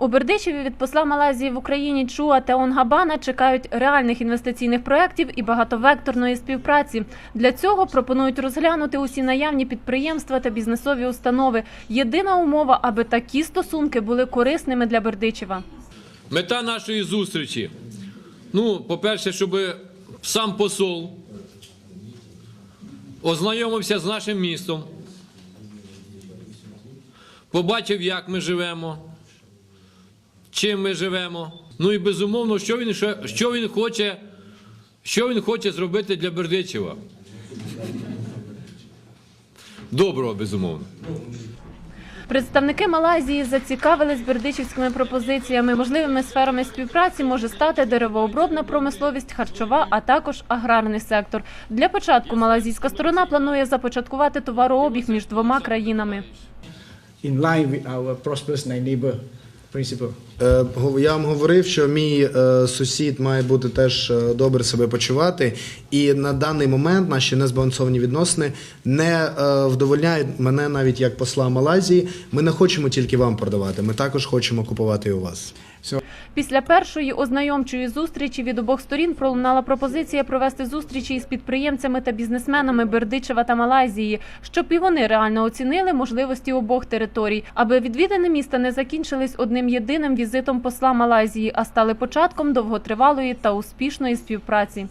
У Бердичеві від посла Малайзії в Україні Чуа Теонгабана чекають реальних інвестиційних проєктів і багатовекторної співпраці. Для цього пропонують розглянути усі наявні підприємства та бізнесові установи. Єдина умова, аби такі стосунки були корисними для Бердичева. Мета нашої зустрічі. Ну, по-перше, щоб сам посол ознайомився з нашим містом, побачив, як ми живемо, чим ми живемо. Ну і безумовно, що він, ще- що він хоче, що він хоче зробити для Бердичева. Доброго, безумовно. Представники Малайзії зацікавились бердичівськими пропозиціями. Можливими сферами співпраці може стати деревообробна промисловість, харчова, а також аграрний сектор. Для початку малазійська сторона планує започаткувати товарообіг між двома країнами. Principle. Е, Я вам говорив, що мій е, сусід має бути теж е, добре себе почувати, і на даний момент наші незбалансовані відносини не вдовольняють мене навіть як посла Малайзії. Ми не хочемо тільки вам продавати, ми також хочемо купувати і у вас. Після першої ознайомчої зустрічі від обох сторін пролунала пропозиція провести зустрічі із підприємцями та бізнесменами Бердичева та Малайзії, щоб і вони реально оцінили можливості обох територій, аби відвідини міста не закінчились одним єдиним візитом посла Малайзії, а стали початком довготривалої та успішної співпраці.